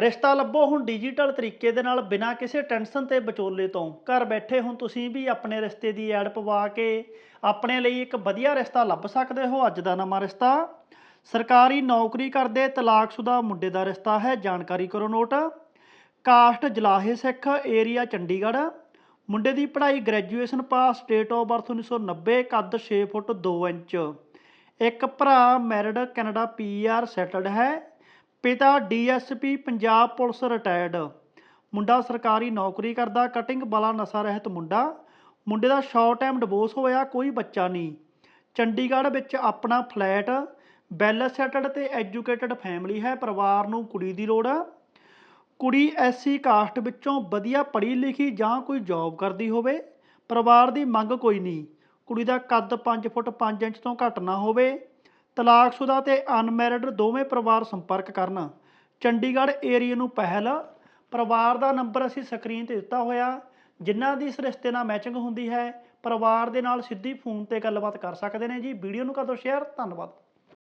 ਰਿਸ਼ਤਾ ਲੱਭੋ ਹੁਣ ਡਿਜੀਟਲ ਤਰੀਕੇ ਦੇ ਨਾਲ ਬਿਨਾਂ ਕਿਸੇ ਟੈਨਸ਼ਨ ਤੇ ਵਿਚੋਲੇ ਤੋਂ। ਘਰ ਬੈਠੇ ਹੁਣ ਤੁਸੀਂ ਵੀ ਆਪਣੇ ਰਿਸ਼ਤੇ ਦੀ ਐਡ ਪਵਾ ਕੇ ਆਪਣੇ ਲਈ ਇੱਕ ਵਧੀਆ ਰਿਸ਼ਤਾ ਲੱਭ ਸਕਦੇ ਹੋ। ਅੱਜ ਦਾ ਨਵਾਂ ਰਿਸ਼ਤਾ, ਸਰਕਾਰੀ ਨੌਕਰੀ ਕਰਦੇ ਤਲਾਕਸ਼ੁਦਾ ਮੁੰਡੇ ਦਾ ਰਿਸ਼ਤਾ ਹੈ। ਜਾਣਕਾਰੀ ਕਰੋ ਨੋਟ। ਕਾਸਟ ਜਲਾਹੇ ਸਿੱਖ, ਏਰੀਆ ਚੰਡੀਗੜ੍ਹ। ਮੁੰਡੇ ਦੀ ਪੜ੍ਹਾਈ graduation pass date of birth 1990 ਕੱਦ 6 ਫੁੱਟ 2 ਇੰਚ। ਇੱਕ ਭਰਾ ਮੈਰਿਡ ਕੈਨੇਡਾ ਪੀਆਰ ਸੈਟਲਡ ਹੈ। ਪਿਤਾ ਡੀਐਸਪੀ ਪੰਜਾਬ ਪੁਲਿਸ ਰਿਟਾਇਰਡ। ਮੁੰਡਾ ਸਰਕਾਰੀ ਨੌਕਰੀ ਕਰਦਾ, ਕਟਿੰਗ ਵਾਲਾ ਨਸ਼ਾ ਰਹਿਤ ਮੁੰਡਾ। ਮੁੰਡੇ ਦਾ ਸ਼ਾਰਟ ਟਾਈਮ ਡਿਵੋਰਸ ਹੋਇਆ, ਕੋਈ ਬੱਚਾ ਨਹੀਂ। ਚੰਡੀਗੜ੍ਹ ਵਿੱਚ ਆਪਣਾ ਫਲੈਟ ਵੈਲ ਸੈਟਲਡ ਤੇ ਐਜੂਕੇਟਡ ਫੈਮਿਲੀ ਹੈ, ਪਰਿਵਾਰ ਨੂੰ ਕੁੜੀ ਦੀ ਲੋੜ। ਆ ਕੁੜੀ ਐਸਸੀ ਕਾਸਟ ਵਿੱਚੋਂ ਵਧੀਆ ਪੜ੍ਹੀ ਲਿਖੀ ਜਾਂ ਕੋਈ ਜੌਬ ਕਰਦੀ ਹੋਵੇ, ਪਰਿਵਾਰ ਦੀ ਮੰਗ ਕੋਈ ਨਹੀਂ। ਕੁੜੀ ਦਾ ਕੱਦ 5 ਫੁੱਟ 5 ਇੰਚ ਤੋਂ ਘੱਟ ਨਾ ਹੋਵੇ। ਤਲਾਕਸ਼ੁਦਾ ਤੇ ਅਨਮੈਰਿਡ ਦੋਵੇਂ ਪਰਿਵਾਰ ਸੰਪਰਕ ਕਰਨ। ਚੰਡੀਗੜ੍ਹ ਏਰੀਆ ਨੂੰ ਪਹਿਲ। ਪਰਿਵਾਰ ਦਾ ਨੰਬਰ ਅਸੀਂ ਸਕਰੀਨ ਤੇ ਦਿੱਤਾ ਹੋਇਆ। ਜਿਨ੍ਹਾਂ ਦੀ ਇਸ ਰਿਸ਼ਤੇ ਨਾਲ ਮੈਚਿੰਗ ਹੁੰਦੀ ਹੈ, ਪਰਿਵਾਰ ਦੇ ਨਾਲ ਸਿੱਧੀ ਫੋਨ ਤੇ ਗੱਲਬਾਤ ਕਰ ਸਕਦੇ ਨੇ ਜੀ। ਵੀਡੀਓ ਨੂੰ ਕਰ ਦਿਓ ਸ਼ੇਅਰ ਧੰਨਵਾਦ।